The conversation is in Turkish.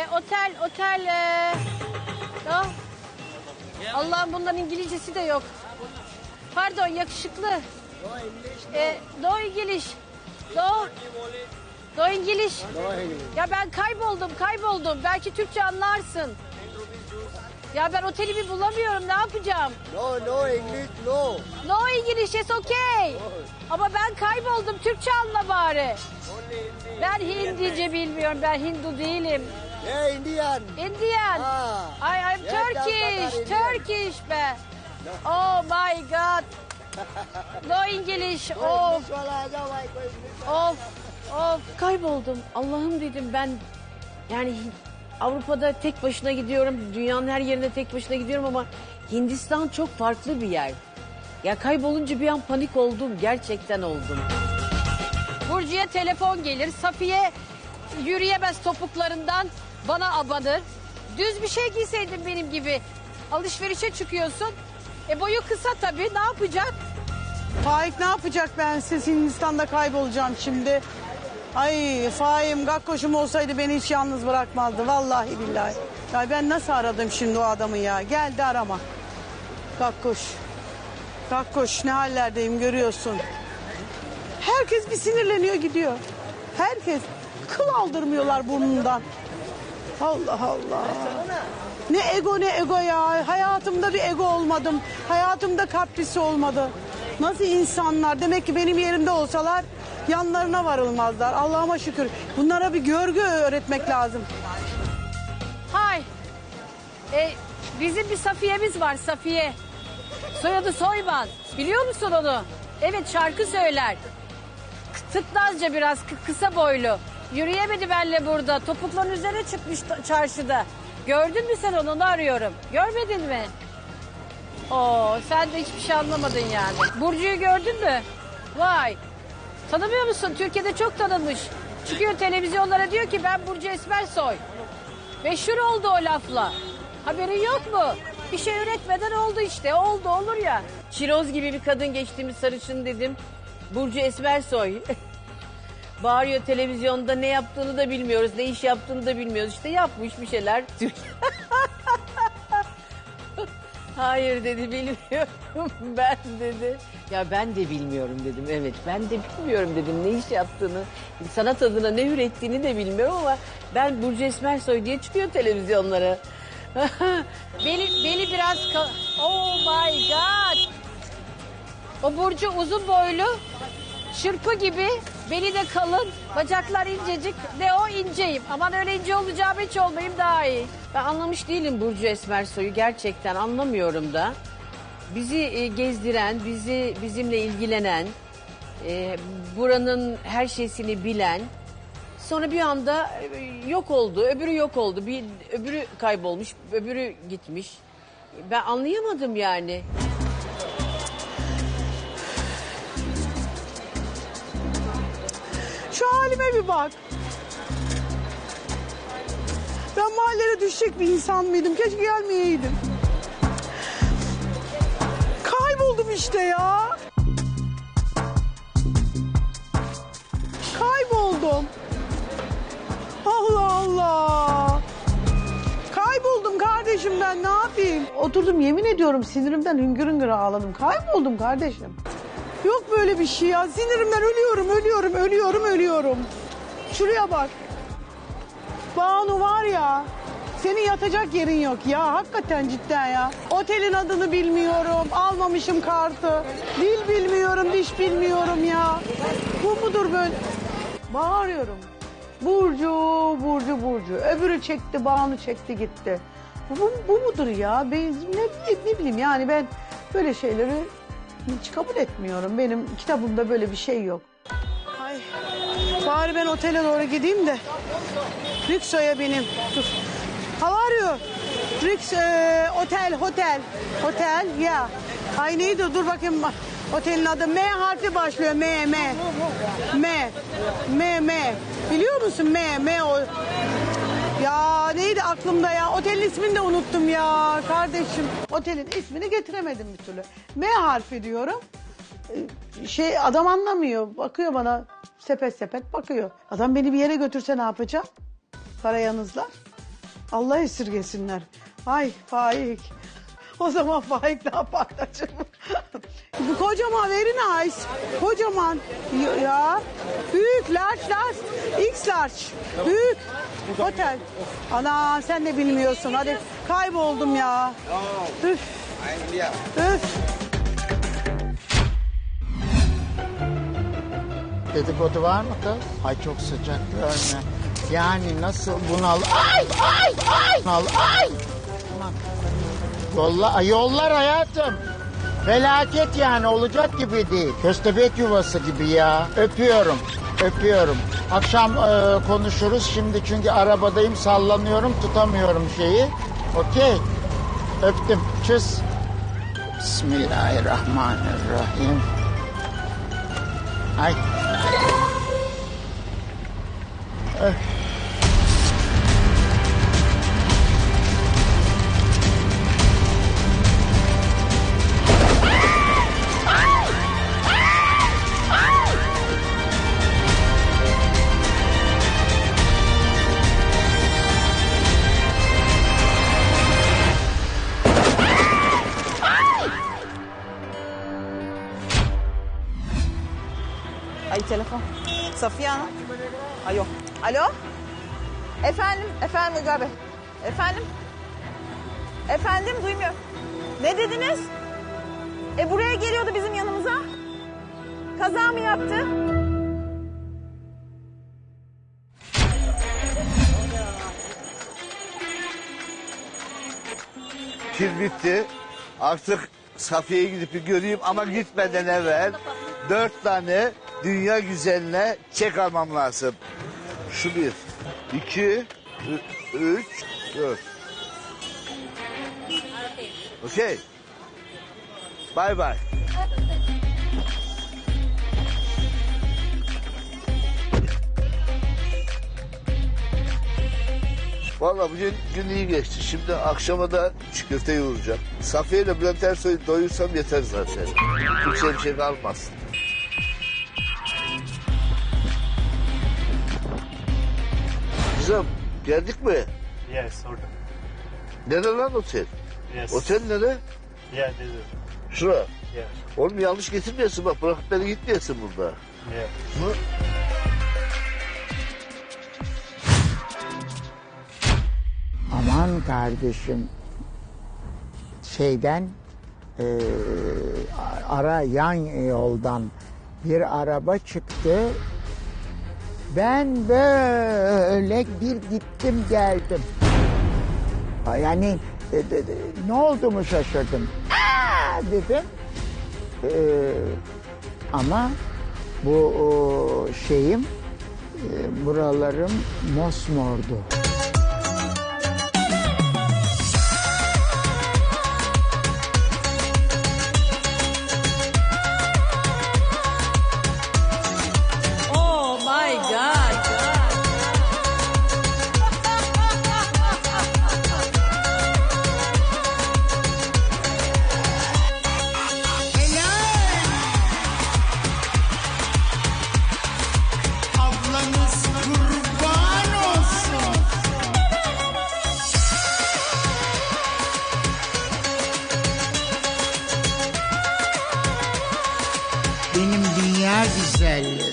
E, otel, otel. E, oh. Allah'ım bunların İngilizcesi de yok. Pardon yakışıklı. E, no İngiliz. No. No İngiliz. Ya ben kayboldum, kayboldum. Belki Türkçe anlarsın. Ya ben otelimi bulamıyorum. Ne yapacağım? No, no English, no. No İngiliz, yes okay. Ama ben kayboldum. Türkçe anla bari. Ben Hindice bilmiyorum. Ben Hindu değilim. Yeah, Indian. Indian. Ah. I, I'm yeah, Turkish. Indian. Turkish be. No. Oh my God. No English. Of. Of. Of. Kayboldum. Allah'ım dedim ben. Yani Avrupa'da tek başına gidiyorum. Dünyanın her yerinde tek başına gidiyorum ama Hindistan çok farklı bir yer. Ya kaybolunca bir an panik oldum. Gerçekten oldum. Burcu'ya telefon gelir. Safiye yürüyemez topuklarından bana abanır. Düz bir şey giyseydin benim gibi. Alışverişe çıkıyorsun. E boyu kısa tabii. Ne yapacak? Faik ne yapacak ben siz Hindistan'da kaybolacağım şimdi. Ay Faik'im Gakkoş'um olsaydı beni hiç yalnız bırakmazdı vallahi billahi. Ya ben nasıl aradım şimdi o adamı ya geldi arama. Gakkoş. Gakkoş ne hallerdeyim görüyorsun. Herkes bir sinirleniyor gidiyor. Herkes kıl aldırmıyorlar burnundan. Allah Allah. Ne ego ne ego ya. Hayatımda bir ego olmadım. Hayatımda kaprisi olmadı. Nasıl insanlar? Demek ki benim yerimde olsalar yanlarına varılmazlar. Allah'ıma şükür. Bunlara bir görgü öğretmek lazım. Hay. E, bizim bir Safiye'miz var Safiye. Soyadı Soyman. Biliyor musun onu? Evet şarkı söyler. Tıknazca biraz kı- kısa boylu. Yürüyemedi benle burada. Topukların üzerine çıkmış çarşıda. Gördün mü sen onu? Onu arıyorum. Görmedin mi? Oo, sen de hiçbir şey anlamadın yani. Burcu'yu gördün mü? Vay. Tanımıyor musun? Türkiye'de çok tanınmış. Çıkıyor televizyonlara diyor ki ben Burcu Esmersoy. Meşhur oldu o lafla. Haberin yok mu? Bir şey üretmeden oldu işte. Oldu olur ya. Çiroz gibi bir kadın geçtiğimiz sarışın dedim. Burcu Esmersoy. Bağırıyor televizyonda ne yaptığını da bilmiyoruz. Ne iş yaptığını da bilmiyoruz. İşte yapmış bir şeyler. Hayır dedi bilmiyorum ben dedi. Ya ben de bilmiyorum dedim evet ben de bilmiyorum dedim ne iş yaptığını. Sanat adına ne ürettiğini de bilmiyorum ama ben Burcu Esmersoy diye çıkıyor televizyonlara. beni, beni biraz... Oh my god! O Burcu uzun boylu, çırpı gibi, beni de kalın, bacaklar incecik. Ne o inceyim. Aman öyle ince olacağım hiç olmayayım daha iyi. Ben anlamış değilim Burcu Esmersoy'u gerçekten anlamıyorum da. Bizi e, gezdiren, bizi bizimle ilgilenen, e, buranın her şeysini bilen, sonra bir anda e, yok oldu, öbürü yok oldu, bir öbürü kaybolmuş, öbürü gitmiş. Ben anlayamadım yani. Şu halime bir bak. Ben mahallere düşecek bir insan mıydım? Keşke gelmeyeydim. Kayboldum işte ya. Kayboldum. Allah Allah. Kayboldum kardeşim ben ne yapayım? Oturdum yemin ediyorum sinirimden hüngür hüngür ağladım. Kayboldum kardeşim. Yok böyle bir şey ya. Sinirimden ölüyorum, ölüyorum, ölüyorum, ölüyorum. Şuraya bak. Banu var ya. Senin yatacak yerin yok ya. Hakikaten cidden ya. Otelin adını bilmiyorum. Almamışım kartı. Dil bilmiyorum, diş bilmiyorum ya. Bu mudur böyle? Bağırıyorum. Burcu, Burcu, Burcu. Öbürü çekti, Banu çekti gitti. Bu, bu mudur ya? Ben ne, ne, bileyim yani ben böyle şeyleri hiç kabul etmiyorum. Benim kitabımda böyle bir şey yok. Ay, bari ben otele doğru gideyim de Rükso'ya bineyim. Dur. How are you? Rüks, e, otel, hotel. Otel, ya. Ay neydi dur bakayım. Otelin adı M harfi başlıyor. M, M. M. M, M. Biliyor musun M, M o. Ya neydi aklımda ya? Otelin ismini de unuttum ya kardeşim. Otelin ismini getiremedim bir türlü. M harfi diyorum. Ee, Şey adam anlamıyor. Bakıyor bana sepet sepet bakıyor. Adam beni bir yere götürse ne yapacağım? Para yanızlar. Allah esirgesinler. Ay Faik. O zaman Faik ne yapaktacım? Bu kocaman very nice. Kocaman. Ya, ya. Büyük, large, large. X large. Büyük. Otel. Ana sen de bilmiyorsun. Hadi kayboldum ya. Üf. Üf. Dedikodu var mı kız? Ay çok sıcak görme. Yani nasıl bunal... Ay ay ay! Bunal ay! Yolla, yollar hayatım. Felaket yani olacak gibi değil. Köstebek yuvası gibi ya. Öpüyorum. Öpüyorum. Akşam e, konuşuruz şimdi çünkü arabadayım sallanıyorum tutamıyorum şeyi. Okey. Öptüm. Çüz. Bismillahirrahmanirrahim. Ay. Ay telefon. Safiye Hanım. Yok. Alo? Efendim, efendim Uygar Bey. Efendim? Efendim duymuyorum. Ne dediniz? E buraya geliyordu bizim yanımıza. Kaza mı yaptı? Pil bitti. Artık Safiye'ye gidip bir göreyim ama gitmeden evvel dört tane dünya güzeline çek almam lazım. Şu bir, iki, üç, dört. Okey. Bay bay. Vallahi bugün gün iyi geçti. Şimdi akşama da köfte yoğuracağım. Safiye ile Bülent Ersoy'u doyursam yeter zaten. Kimseye bir şey kalmaz. Kızım geldik mi? Yes, orada. Nere lan otel? Yes. Otel nere? Yeah, this is. Şura. Yeah. Oğlum yanlış getirmiyorsun bak bırakıp beni gitmeyesin burada. Yeah. Hı? Aman kardeşim şeyden e, ara yan yoldan bir araba çıktı. Ben böyle bir gittim geldim. Yani e, de- de- ne oldu mu şaşırdım. Aa dedim. E, ama bu o, şeyim e, buralarım mosmordu. ganhar, Gisele.